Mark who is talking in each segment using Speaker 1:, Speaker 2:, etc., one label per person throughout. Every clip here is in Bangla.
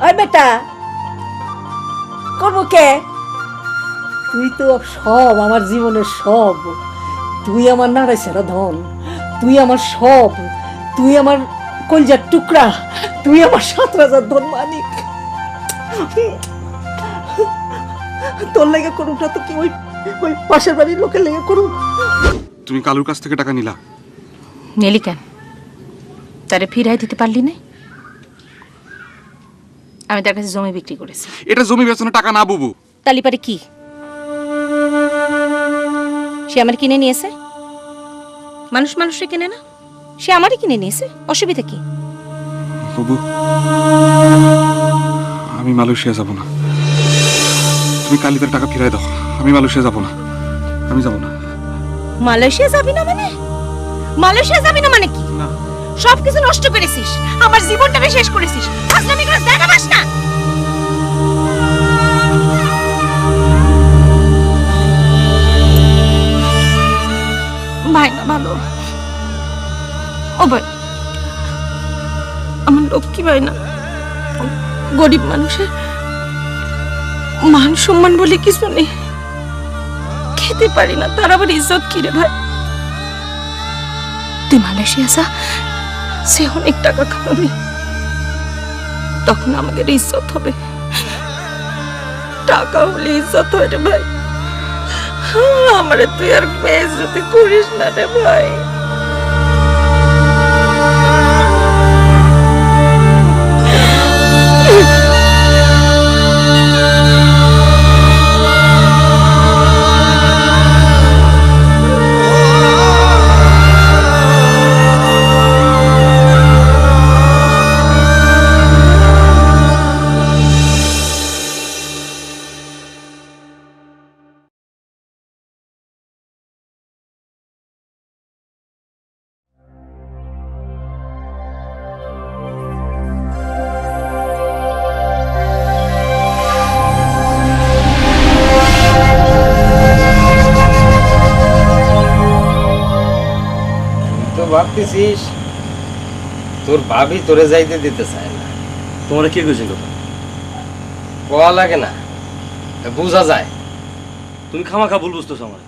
Speaker 1: ওই বেটা করব কে? তুই তো সব আমার জীবনের সব। তুই আমার নাড়াই সেরা ধন তুই আমার সব তুই আমার কলজার টুকরা তুই আমার সাত রাজার ধন মানিক তোর লেগে করুক না তো কি ওই ওই পাশের বাড়ির লোকের লেগে করুক?
Speaker 2: তুমি কালুর কাছ থেকে টাকা নিলা।
Speaker 3: নিলি কেন? তারে ফিরাই দিতে পারলি না? আমি তার কাছে জমি বিক্রি করেছি।
Speaker 2: এটা জমি বেচনে টাকা না বুবু।
Speaker 3: তালিপারে কি? সে আমার কিনে নিয়েছে? মানুষ মানুষে কিনে না? সে আমারই কিনে নিয়েছে? অসুবিধা কি?
Speaker 2: বুবু আমি মালয়েশিয়া যাব না। তুমি কালিদের টাকা ফিরাই দাও। আমি মালয়েশিয়া যাব না। আমি যাব না।
Speaker 3: মালয়েশিয়া যাবি না মানে? মালয়েশিয়া যাবি না মানে কি। সবকিছু নষ্ট করেছিস। আমার জীবনটাকে শেষ করেছিস। করে ভাই না, ভালো। ও ভাই, আমার লক্ষ্মী ভাই না, গরিব মানুষের মান সম্মান বলে কিছু নেই। খেতে পারি না, তার আবার ইজ্জত কি রে ভাই? তুই মালয়েশিয়া যা সে অনেক টাকা খাওয়াবে। তখন আমাদের ইজ্জত হবে। টাকা হলে ইজ্জত হয় রে ভাই। আমারে তুই আর বেইজ্জতি করিস না রে ভাই।
Speaker 4: ভাবতেছিস? তোর ভাবি তোরে যাইতে দিতে চায় না।
Speaker 5: তোমার কে কইছে কথা?
Speaker 4: কোয়া লাগে না। বোঝা যায়।
Speaker 5: তুমি খামাখা ভুল বুঝতেছো আমার।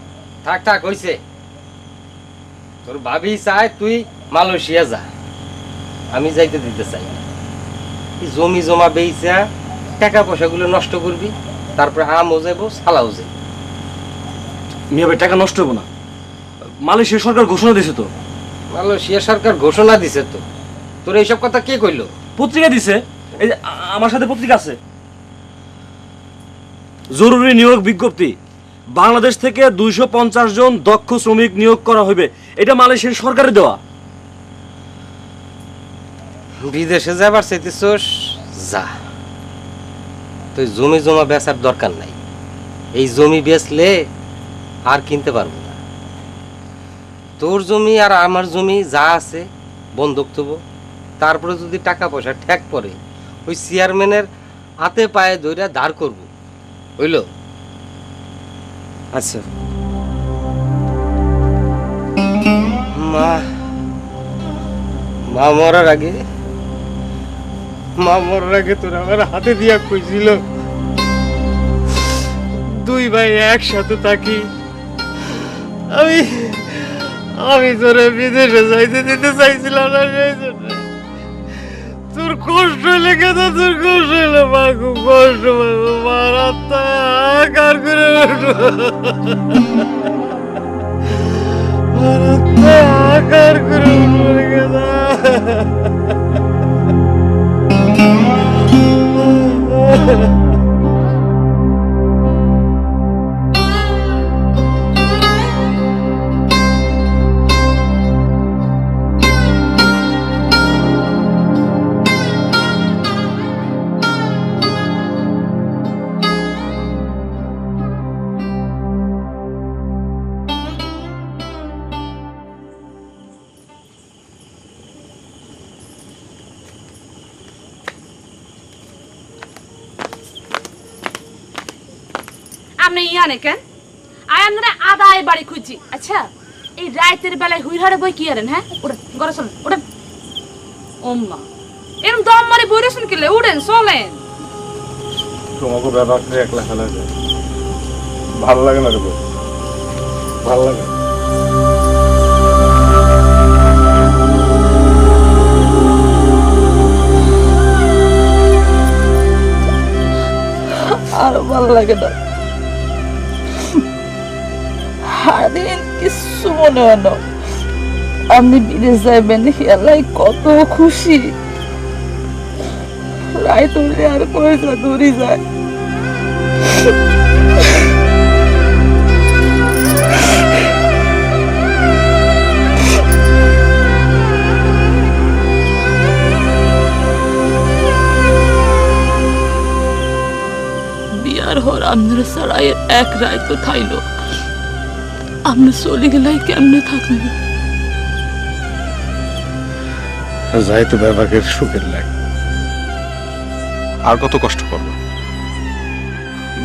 Speaker 4: থাক থাক হইছে। তোর ভাবি চায় তুই মালয়েশিয়া যা। আমি যাইতে দিতে চাই না। জমি জমা বেইচা টাকা পয়সাগুলো নষ্ট করবি তারপরে আমও যাব সালাও যাব
Speaker 5: মিয়া ভাই টাকা নষ্ট হব না। মালয়েশিয়া সরকার ঘোষণা দিয়েছে তো।
Speaker 4: মালয়েশিয়া সরকার ঘোষণা দিছে তো। তোর এইসব কথা কে কইলো?
Speaker 5: পত্রিকা দিছে। এই যে আ- আমার সাথে পত্রিকা আছে। জরুরি নিয়োগ বিজ্ঞপ্তি। বাংলাদেশ থেকে দুইশো পঞ্চাশ জন দক্ষ শ্রমিক নিয়োগ করা হবে এটা মালয়েশিয়ার সরকারের দেওয়া।
Speaker 4: বিদেশে যাবার চাইতেছোস? যা। তুই জমি জমা বেচার দরকার নাই। এই জমি বেচলে আর কিনতে পারব তোর জমি আর আমার জমি যা আছে বন্ধক থবো তারপরে যদি টাকা পয়সা ঠেক পড়ে, ওই চেয়ারম্যানের হাতে পায়ে ধরে দাঁড় করব। হইল
Speaker 5: আচ্ছা।
Speaker 4: মা মা মরার আগে, মা মরার আগে তোর আমার হাতে দিয়া কইছিল, দুই ভাই একসাথে থাকি। আমি আমি তোরে বিদেশে যাইতে দিতে চাইছিলাম না, সেই। তোর কষ্ট লেগে তো তোর কষ্ট হলে, মা, খুব কষ্ট পাবো মার আত্মা কার করে উঠবো আকার করে মরে গেল
Speaker 6: আপনি ইয়ানে কেন? আয় আমরা আদায় বাড়ি খুঁজছি আচ্ছা এই রাইতের বেলায় হুইহারে বই কি আরেন হ্যাঁ? গড়ে চলেন উড়েন ওম্মা এরম দম মারি বইরেছেন কিলে উড়েন চলেন।
Speaker 7: তোমাকে ব্যাপারটা একলা খেলা যায়। ভালো লাগে না রে ভালো লাগে।
Speaker 8: আরও ভালো লাগে না। সারাদিন কিছু মনে হয় না। আপনি বিদেশ যাইবেন হেলাই কত খুশি। রায় তুললে আর পয়সা দূরে যায়। বিয়ার হর আপনার সারাইয়ের এক রায় তো থাইলো। আপনি চলে গেলাই কেমনে থাকবেন
Speaker 7: যাই তো ব্যাপারের সুখের লাগ। আর কত কষ্ট করব?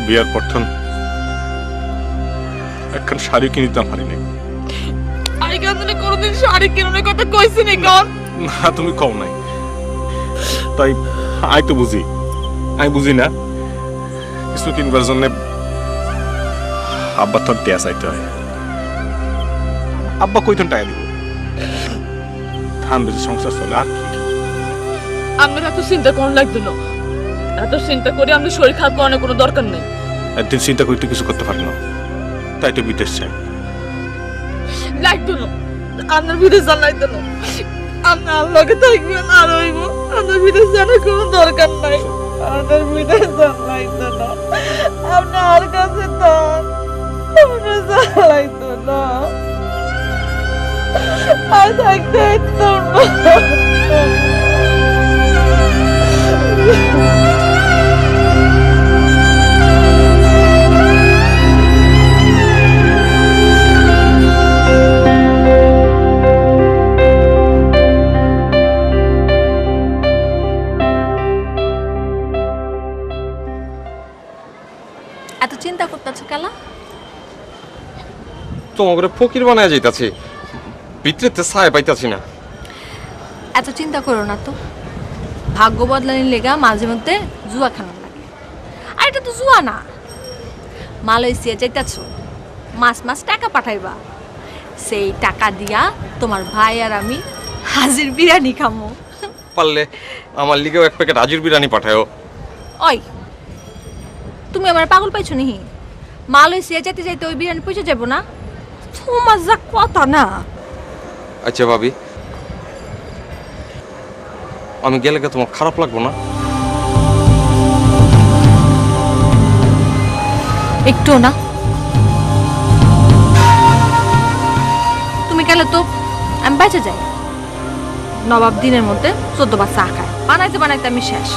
Speaker 7: বিয়ার প্রথম একখান শাড়ি কিনে দিতাম পারি নাই।
Speaker 8: আই কান্দনে কোনোদিন শাড়ি কিনুনের কথা কইছি নি কন?
Speaker 7: না তুমি কম নাই। তাই আই তো বুঝি আমি বুঝি না কিছু কিনবার জন্য আব্বা তোর টেয়া চাইতে হয়। আব্বা কইতন টাকা দিব ধান বেশি সংসার চলে আর কি?
Speaker 8: আপনার এত চিন্তা কোন লাগতো না। এত চিন্তা করে আপনি শরীর খারাপ করানোর কোনো দরকার নেই।
Speaker 7: একদিন চিন্তা করতে কিছু করতে পারি না। তাই তো বিদেশ চাই
Speaker 8: লাগতো না। আপনার বিদেশ যান লাগতো না। আপনি আল্লাহকে থাকবেন আর হইব। আপনার বিদেশ জানার কোনো দরকার নাই। আপনার বিদেশ যান লাগতো না। আপনি আর কাছে থাক আপনার যান লাগতো না। আর থাকতে তো
Speaker 9: এত চিন্তা করতেছো কেলা
Speaker 10: তোমাকে ফকির বানায় যাইতাছি। ভিতরেতে ছায় পাইতাছি না।
Speaker 9: এত চিন্তা করো না তো। ভাগ্য বদলানির লেগা মাঝে মধ্যে জুয়া খেলার লাগে। আর এটা তো জুয়া না। মালয়েশিয়া যাইতাছ মাস মাস টাকা পাঠাইবা। সেই টাকা দিয়া তোমার ভাই আর আমি হাজির বিরিয়ানি খামো।
Speaker 10: পারলে আমার লিগেও এক প্যাকেট হাজির বিরিয়ানি পাঠায়ও।
Speaker 9: ওই তুমি আমার পাগল পাইছো নিহি। মালয়েশিয়া যেতে যাইতে ওই বিরিয়ানি পয়সা যাব না। তোমার যা কথা না।
Speaker 10: আচ্ছা ভাবি। আমি গেলে তোমার খারাপ লাগবো না?
Speaker 9: একটু না। তুমি গেলে তো আমি বেঁচে যাই। নবাব দিনের মধ্যে চোদ্দ বার চা খায়। বানাইতে বানাইতে আমি শেষ।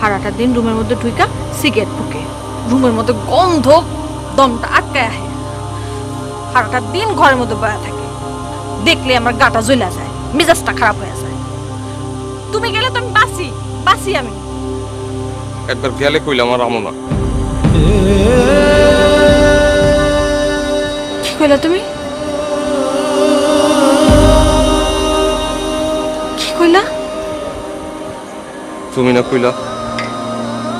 Speaker 9: হারাটা দিন রুমের মধ্যে ঢুইকা সিগারেট ফুকে। রুমের মধ্যে গন্ধ দমটা আটকায় আহে। সারাটা দিন ঘরের মধ্যে বয়া থাকে। দেখলে আমার গাটা জ্বলা যায় মেজাজটা খারাপ হয়ে যায়। তুমি গেলে তো আমি বাসি বাসি আমি।
Speaker 10: একবার গেলে কইলে আমার আমো না।
Speaker 9: কি কইলা তুমি? কি কইলা?
Speaker 10: তুমি না কইলা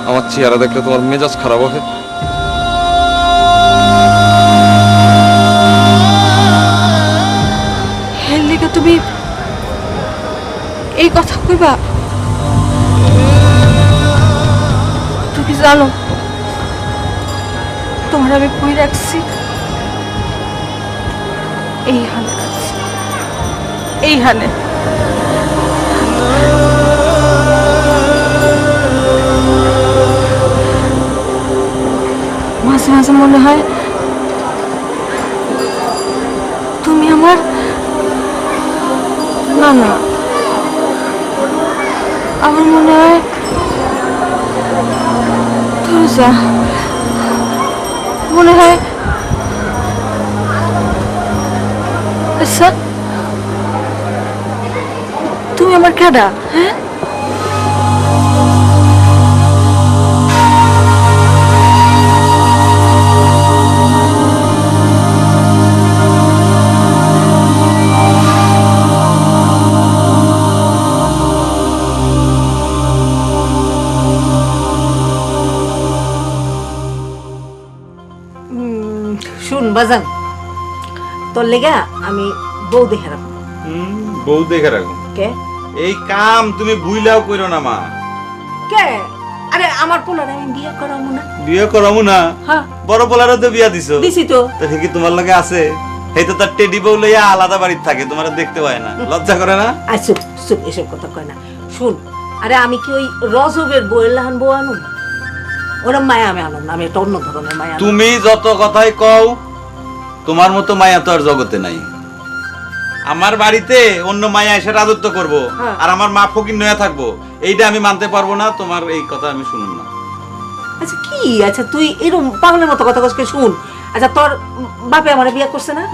Speaker 10: আমার চেহারা দেখলে তোমার মেজাজ খারাপ হবে।
Speaker 9: তুমি এই কথা কইবা? তুমি জানো, তোমার আমি কই রাখছি? এই হানে এই হানে। মাঝে মাঝে মনে হয় তুমি আমার না না। আমার মনে হয় তুলসা মনে হয় আচ্ছা তুমি আমার কেডা হ্যাঁ?
Speaker 1: বাজান তোর লেগা আমি বউ দেখে রাখব।
Speaker 11: বউ দেখে রাখো
Speaker 1: কে?
Speaker 11: এই কাম তুমি ভুইলাও করো না মা।
Speaker 1: কে? আরে আমার পোলারে আমি বিয়ে করাবো না।
Speaker 11: বিয়ে করামু না?
Speaker 1: হ্যাঁ।
Speaker 11: বড় পোলারও তো বিয়া দিছো।
Speaker 1: দিছি তো।
Speaker 11: তো কি তোমার লগে আছে? এই তো তার টেডি বউ লইয়া আলাদা বাড়িতে থাকে তোমার দেখতে পায় না। লজ্জা করে না?
Speaker 1: আর চুপ চুপ এসব কথা কয় না। শুন আরে আমি কি ওই রজবের বইয়ের লাহান বউ আনুম? ওরা মায়া আমি না আমি একটা অন্য ধরনের মায়া
Speaker 11: তুমি যত কথাই কও তোমার মতো মায়া তো আর জগতে নাই। আমার বাড়িতে অন্য মায়া এসে রাজত্ব করব
Speaker 1: হ্যাঁ।
Speaker 11: আর আমার মা ফকির নয়া থাকব এইটা আমি মানতে পারব না তোমার এই কথা আমি শুনুন না।
Speaker 1: আচ্ছা কি? আচ্ছা তুই এরকম পাগলের মতো কথা কসকে শুন। আচ্ছা তোর বাপে আমার বিয়ে করছে না?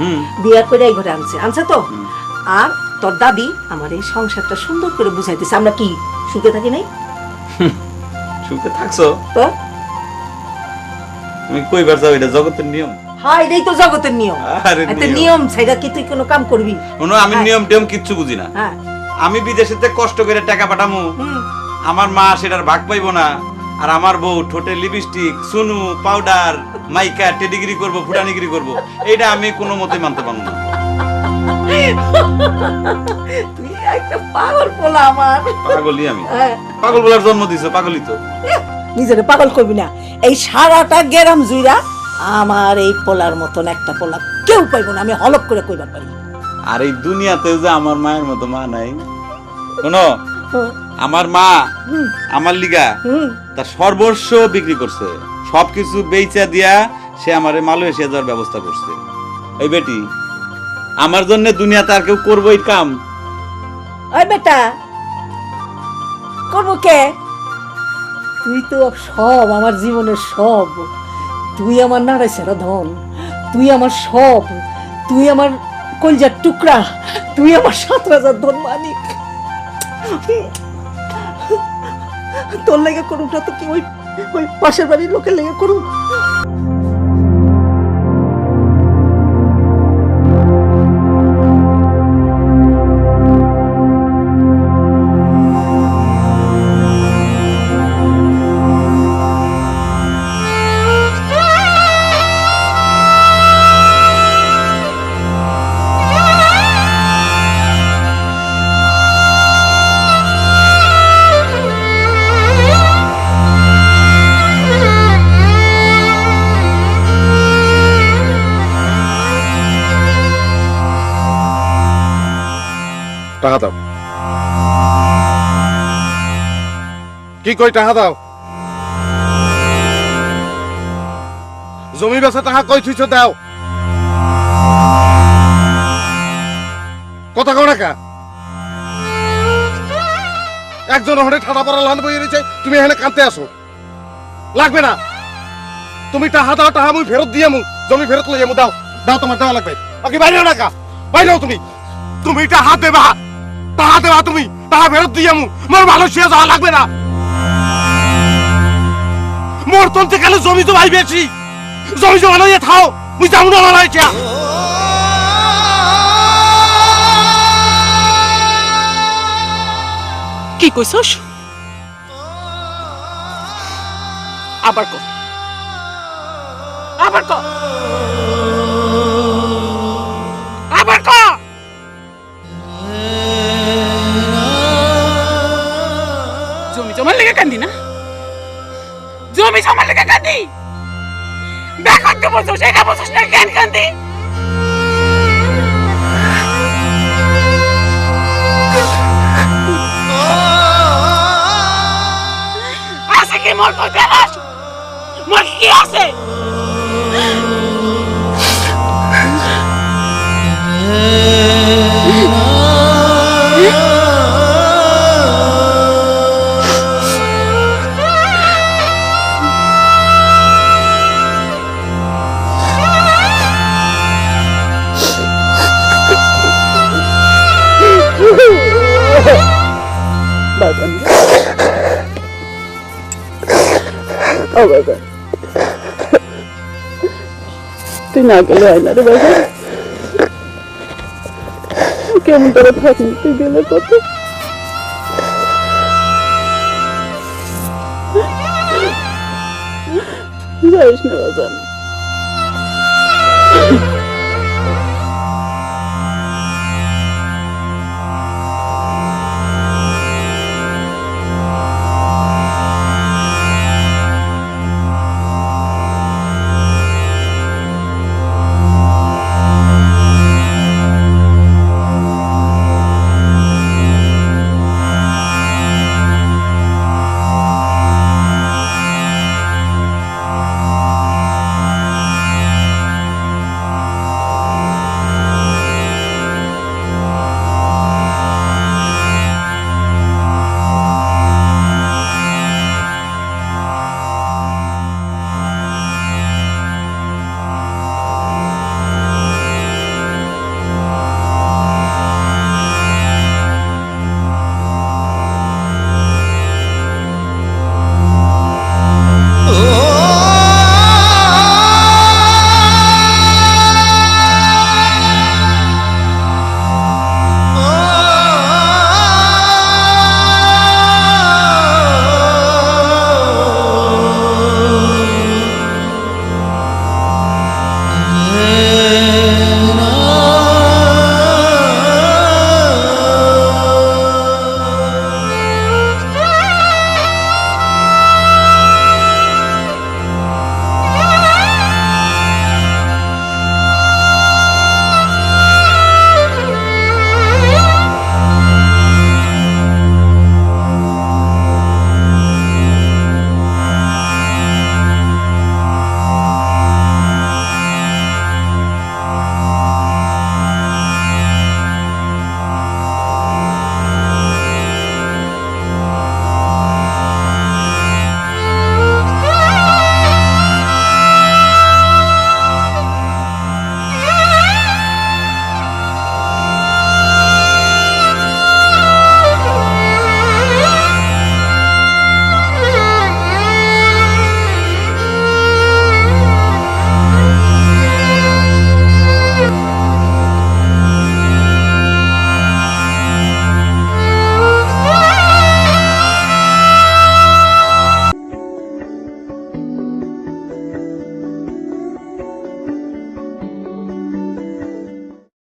Speaker 1: বিয়ে করে এই ঘরে আনছে। আনছে তো? আর তোর দাদি আমার এই সংসারটা সুন্দর করে বুঝাইতেছে। আমরা কি সুখে থাকি নাই?
Speaker 11: সুখে থাকছো?
Speaker 1: তো
Speaker 11: তুমি কইবার যাও এটা জগতের নিয়ম।
Speaker 1: হ্যাঁ এটাই তো জগতের নিয়ম।
Speaker 11: আরে নিয়ম।
Speaker 1: কি তুই কোনো কাম করবি?
Speaker 11: শোনো আমি
Speaker 1: হ্যাঁ।
Speaker 11: নিয়ম টিয়ম কিচ্ছু বুঝি না।
Speaker 1: হ্যাঁ।
Speaker 11: আমি বিদেশেতে কষ্ট করে টাকা পাঠামু।
Speaker 1: হুম।
Speaker 11: আমার মা সেটার ভাগ পাইবো না। আর আমার বউ ঠোঁটে লিপস্টিক সুনু পাউডার মাইকা টেডিগিরি করব ফুটানিগিরি করব। এইটা আমি কোনো মতে মানতে পারব না।
Speaker 1: তুই একটা পাগল পোলা আমার।
Speaker 11: পাগলই আমি।
Speaker 1: হ্যাঁ।
Speaker 11: পাগল বলার জন্ম দিছো পাগলই তো।
Speaker 1: নিজের পাগল করবি না। এই সারাটা গেরাম জুইরা আমার এই পোলার মতন একটা পোলা কেউ পাইব না আমি হলক করে কইবার পারি।
Speaker 11: আর এই দুনিয়াতে যে আমার মায়ের মতো মা নাই। শোনো আমার মা আমার লিগা তার সর্বস্ব বিক্রি করছে। সবকিছু বেচা দিয়া সে আমারে মালয়েশিয়া যাওয়ার ব্যবস্থা করছে। এই বেটি আমার জন্য দুনিয়াতে আর কেউ করব এই কাম।
Speaker 1: ওই বেটা করব কে? তুই তো সব আমার জীবনের সব। তুই আমার নাড়াই সেরা ধন, তুই আমার সব, তুই আমার কলজার টুকরা, তুই আমার সাত রাজার ধন মালিক। তোর লেগে করুক না তো কি ওই ওই পাশের বাড়ির লোকের লেগে করুক?
Speaker 10: টাকা দাও। কি কই টাকা দাও? জমি বেচা টাকা কই থুইছ দাও? কথা কও না একজন হরে ঠাডা পড়া লান বই রয়েছে তুমি এখানে কানতে আসো লাগবে না। তুমি টাহা দাও টাহা মুই ফেরত দিয়ে মু জমি ফেরত লই যাব দাও। দাও তোমার দেওয়া লাগবে। বাকি বাইরেও না কা? বাইরেও তুমি। তুমি টাহা দেবা। টাহা দেবা তুমি, তাহা ফেরত দিয়ে মু মোর মালয়েশিয়া যাওয়া লাগবে না। মোর তন্তে কালে জমি তো ভাই বেশি জমি জমা লইয়া থাও, মুই যাব না মালয়েশিয়া
Speaker 6: কি কইছস? আবার ক। আবার ক। লেগে কান্দি না? জমি জমার লেগে কান্দি? বেকার বলছো সেটা বলছো না কেন কান্দি? আছে কি মোর কথা মোর কি আছে?
Speaker 8: না গেলে না রে বাবা কেমন করে থাকি তুই গেলে কত যাইস না
Speaker 9: না